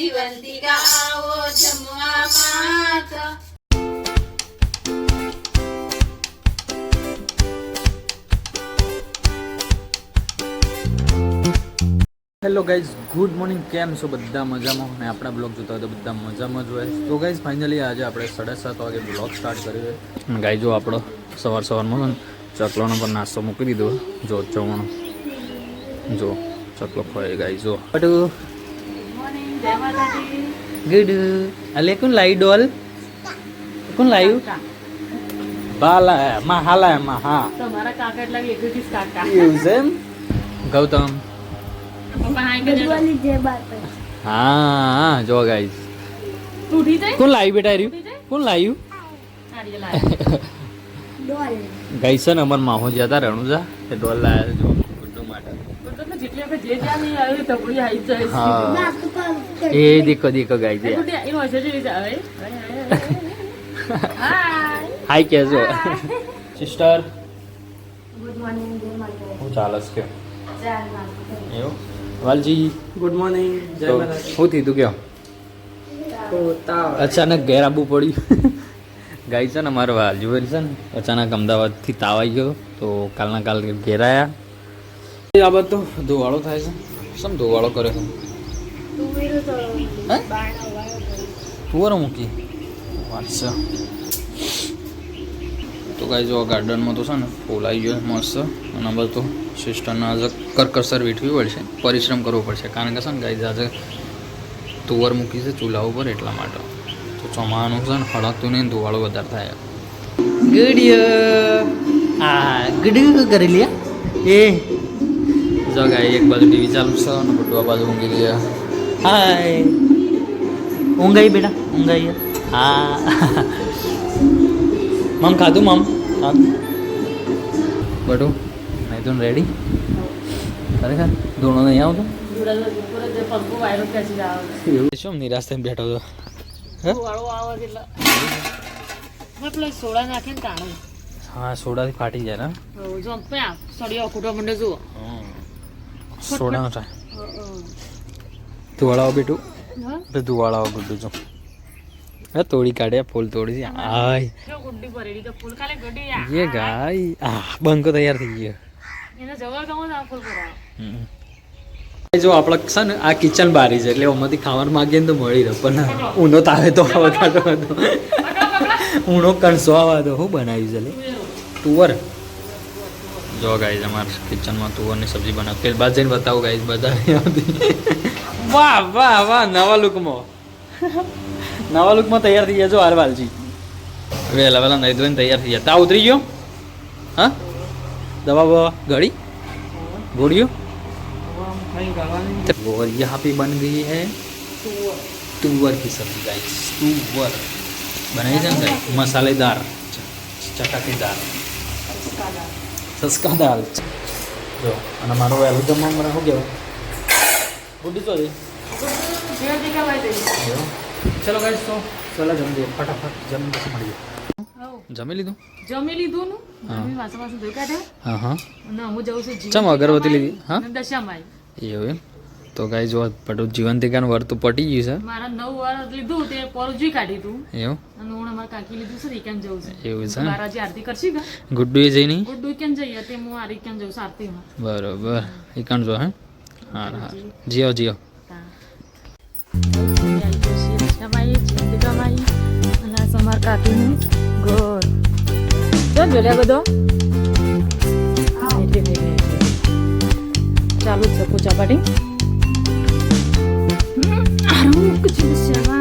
જીવંતી આવો જમવા માતા. હેલો ગાઈઝ ગુડ મોર્નિંગ કેમ છો બધા મજામાં? અને આપણા બ્લોગ જોતા હોય તો બધા મજામાં જ હોય. તો ગાઈઝ ફાઇનલી આજે આપણે સાડા સાત વાગે બ્લોગ સ્ટાર્ટ કર્યો છે. ગાઈ જો આપણો સવાર સવારમાં ચકલોનો પર નાસ્તો મૂકી દીધો. જો ચવાણો. જો ચકલો ખોય ગાઈ, જો. બટુ ગુડ અલે કોણ લાવી ડોલ કોણ લાવ્યું બાલા માં હાલા માં હા તમારા કાકા એટલે એકવીસ કાકા એવું છે એમ ગૌતમ હા હા જો ગાઈઝ તૂટી જાય કોણ લાવ્યું બેટા રહ્યું કોણ લાવ્યું નારિયેલ અમર છે ને અમાર માહો જતા રણુજા એ ડોલ લાયા જો ગુડ્ડુ માટે હા. એ દીકો દીકો ગાઈ હવે. હાય. કેજો. સિસ્ટર હું ચાલસ કે? એવું? વાલજી? ગુડ મોર્નિંગ તો શું થયું કયો? અચાનક ઘેર આવવું પડ્યું ગાય છે ને મારો વાલજી છે ને અચાનક અમદાવાદથી તાવ આવી ગયો. તો કાલના કાલ ઘેર આવ્યા આ બધો ધોવાળો થાય છે. શું ધોવાળો કરે છે? હે? તુવરો મૂકી. અચ્છા તો કાંઈ જો ગાર્ડનમાં તો છે ને ફૂલ આવી ગયો મસ્ત. અને આ બધું સિસ્ટરને આજે કરકસર વીઠવી પડશે. પરિશ્રમ કરવો પડશે. કારણ કે છે ને ગાઈ આજે તુવર મૂકી છે ચૂલા ઉપર એટલા માટે. તો ચોમાનું છે ને હળકતું નહીં ધોવાળો વધારે થાય. ગુડ આ ગુડ કરી લ્યા. એ જો ગાઈ એક બાજુ ટીવી ચાલુ છે અને બધું આ બાજુ ઊંઘી ગયા. હાય. ઊંઘાઈ બેટા ઊંઘાઈ હા. મમ ખાધું મમ? હા. બટું નહીં તો રેડી ખરેખર? ધોણો નહીં આવતો? શું નિરાશ થઈને બેઠો હતો. સોડા નાખે હા સોડાથી ફાટી જાય ને. જો સળિયો ખૂટવા મને જુઓ. સોડાનો ટાઈમ ધોળાવો બેટું. તો ધુવાળાઓ ગુડ્ડુ જો હા તોડી કાઢ્યા ફૂલ તોડી આય. યે ગાય. આ બંકો તૈયાર થઈ ગયો. જો આપણે છે ને આ કિચન બારી છે એટલે ઓમાંથી ખાવાનું માગીએ તો મળી રહ્યો પણ ઊંધો તાવે તો ખાતો હતો ઊંડો કણસો આવતો શું બનાવ્યું છે તુવર. જો ગાઈઝ અમારા કિચનમાં તુવરની સબ્જી બનાવ પેલ બાદ જઈને બતાવું ગાઈઝ બધા વાહ વાહ વાહ નવા લુકમાં નવા લુકમાં તૈયાર થઈ ગયા છો આરવાલજી વહેલા વહેલા નહીં ધોઈને તૈયાર થઈ ગયા તા ઉતરી ગયો હા દવા બવા ગળી ગોળીઓ तो और यहाँ पे बन गई है तुअर की सब्जी गाइस तुअर बनाई है ना गाइस मसालेदार च- चटाकेदार સસ્કા દાળ જો અને મારો વહેલું જમવા મને શું કહેવાય? બુદ્ધિ તો. ચલો ગાઈસ તો ચલો જમી દઈએ ફટાફટ જમી પછી મળીએ જમી લીધું? જમી લીધું નું? વાસણ વાસણ ધોઈ કાઢ્યા. હા હા. ના હું જઉં છું ચમ અગરબત્તી લીધી? હા? અને દશામાઈ એવું એમ? તો ગાઈ જો પટુ જીવંતિકાનું વર્ત પટી ગયું મારા નવ વાર લીધું તે પર કાઢી તું. છે એવું? અને હું અમારા કાકી લીધું છે કેમ જવું છે. એવું છે મારા બારાજી આરતી કરશી કે? એ જઈ નહીં ગુડ્ડુ કેમ જઈએ તે હું આરી કેમ જઉં છું આરતીમાં બરોબર. એ જો હે? હા હા. જીઓ જીઓ. છે અમારા કાકીનું ઘર જો જોલ્યા બધો ચાલુ જ છે પૂજા પાટી 你的鞋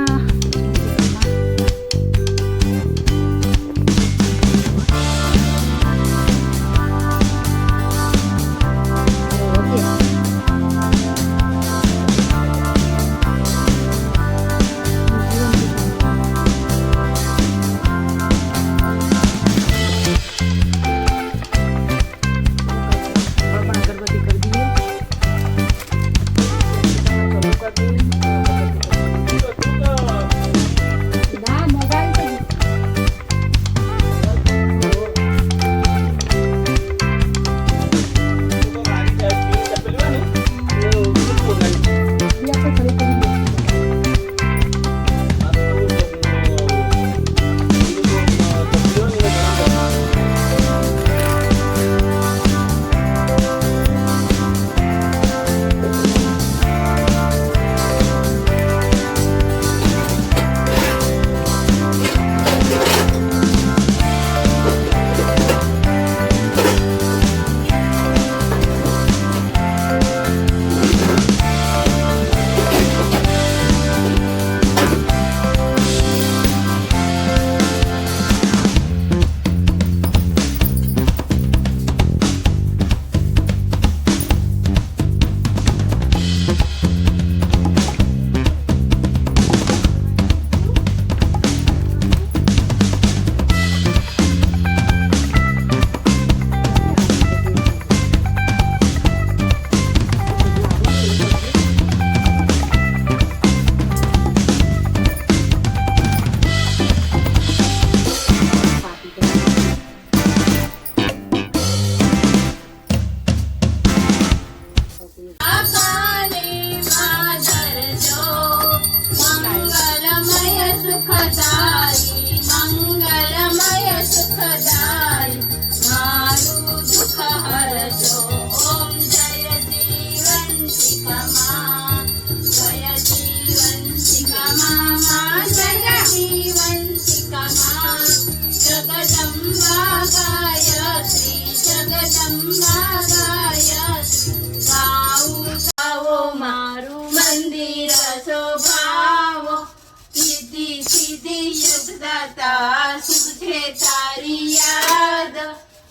સિદ્ધિ યશદાતા સુખ છે તારી યાદ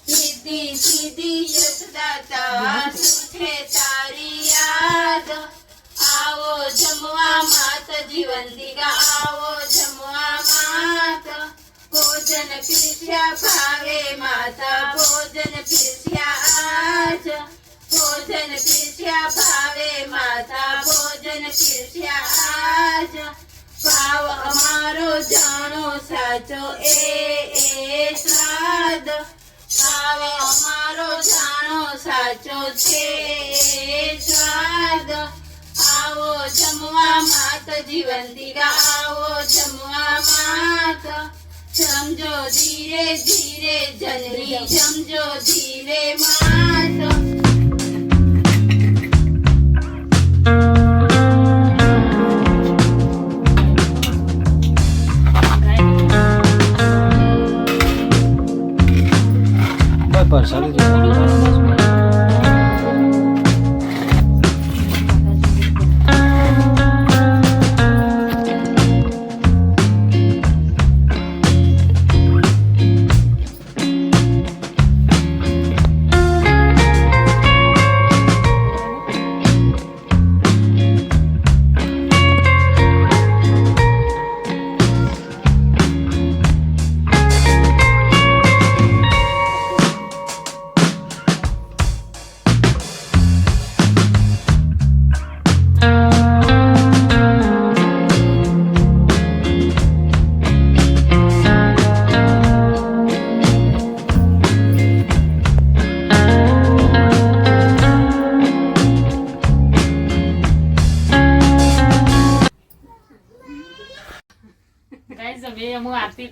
નિધિ સિદ્ધિ યશદાતા સુખ છે તારી યાદ આવો જમવા માત જીવંતિકા આવો જમવા માત ભોજન પીરસ્યા ભાવે માતા ભોજન પીરસ્યા આજ ભોજન પીરસ્યા ભાવે માતા ભોજન પીરસ્યા આજ. ભાવ અમારો જાણો સાચો એ એ સ્વાદ ભાવ અમારો જાણો સાચો છે, એ સ્વાદ આવો જમવા માત જીવંતિકા આવો જમવા માત. સમજો ધીરે ધીરે જનની સમજો ધીરે માત.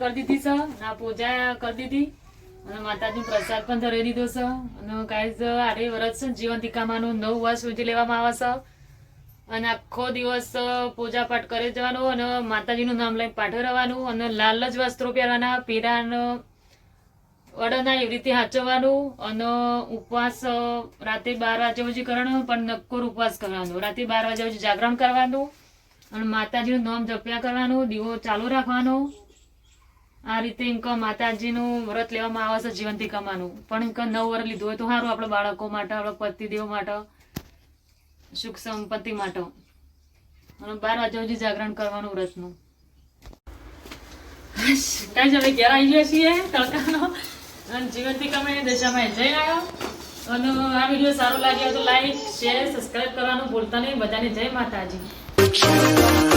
આરતી કરી દીધી છે. ના પૂજા કરી દીધી. અને માતાજી પ્રસાદ પણ ધરી દીધો છે. અને ગાઈસ આરે વરસ છે જીવંતિકામાંનું નવ વર્ષ સુધી લેવામાં આવે છે. અને આખો દિવસ પૂજા પાઠ કરી જવાનું અને માતાજીનું નામ લઈને રહેવાનું અને લાલ જ વસ્ત્રો પહેરવાના પીરાનો વડના એવી રીતે હાચવવાનું અને ઉપવાસ રાતે બાર વાગ્યા સુધી કરવાનો, પણ નક્કોર ઉપવાસ કરવાનો. રાતે બાર વાગ્યા સુધી જાગરણ કરવાનું અને માતાજીનું નામ જપ્યા કરવાનું, દીવો ચાલુ રાખવાનો. આ રીતે એમ માતાજીનું વ્રત લેવામાં આવે છે જીવંતિકામાંનું પણ એમ નવ વર્ષ લીધું હોય તો સારું આપણા બાળકો માટે, આપણા પતિદેવ માટે, સુખ સંપત્તિ માટે. અને બાર વાગ્યા સુધી જાગરણ કરવાનું વ્રતનું. કાંઈ હવે ઘેર આવી ગયા છીએ, તડકાનો. અને જીવંતિકામાં દશામાં જઈ આવ્યો અને આ વીડિયો સારો લાગ્યો તો લાઈક શેર સબસ્ક્રાઇબ કરવાનું ભૂલતા નહીં. બધાને જય માતાજી.